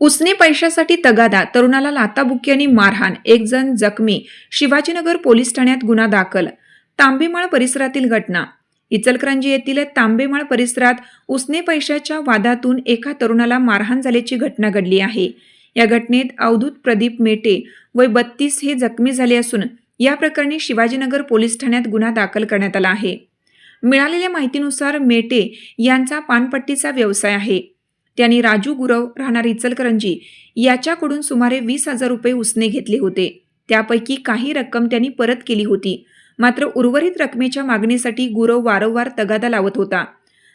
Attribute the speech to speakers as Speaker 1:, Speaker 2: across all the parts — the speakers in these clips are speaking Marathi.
Speaker 1: उसने पैशासाठी तगादा तरुणाला लाताबुक्की आणि मारहाण एक जण जखमी शिवाजीनगर पोलीस ठाण्यात गुन्हा दाखल तांबेमाळ परिसरातील घटना. इचलकरंजी येथील तांबेमाळ परिसरात उसने पैशाच्या वादातून एका तरुणाला मारहाण झाल्याची घटना घडली आहे. या घटनेत अवधूत प्रदीप मेटे वय बत्तीस हे जखमी झाले असून या प्रकरणी शिवाजीनगर पोलीस ठाण्यात गुन्हा दाखल करण्यात आला आहे. मिळालेल्या माहितीनुसार मेटे यांचा पानपट्टीचा व्यवसाय आहे. त्यांनी राजू गुरव राहणार इचलकरंजी याच्याकडून सुमारे वीस हजार रुपये उसने घेतले होते. त्यापैकी काही रक्कम त्यांनी परत केली होती. मात्र उर्वरित रकमेच्या मागणीसाठी गुरव वारंवार तगादा लावत होता.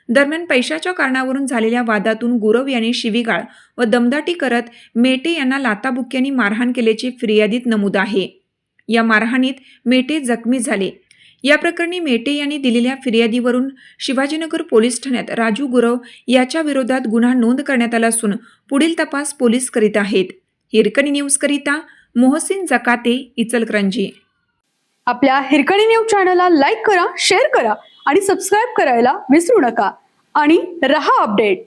Speaker 1: दरम्यान पैशाच्या कारणावरून झालेल्या वादातून गुरव यांनी शिवीगाळ व दमदाटी करत मेटे यांना लाताबुक्क्यांनी मारहाण केल्याची फिर्यादीत नमूद आहे. या मारहाणीत मेटे जखमी झाले. या प्रकरणी मेटे यांनी दिलेल्या फिर्यादीवरून शिवाजीनगर पोलीस ठाण्यात राजू गुरव याच्या विरोधात गुन्हा नोंद करण्यात आला असून पुढील तपास पोलीस करीत आहेत. हिरकणी न्यूज करिता मोहसिन जकाते इचलकरंजी.
Speaker 2: आपल्या हिरकणी न्यूज चॅनलला लाईक करा शेअर करा आणि सबस्क्राईब करायला विसरू नका. आणि रहा अपडेट.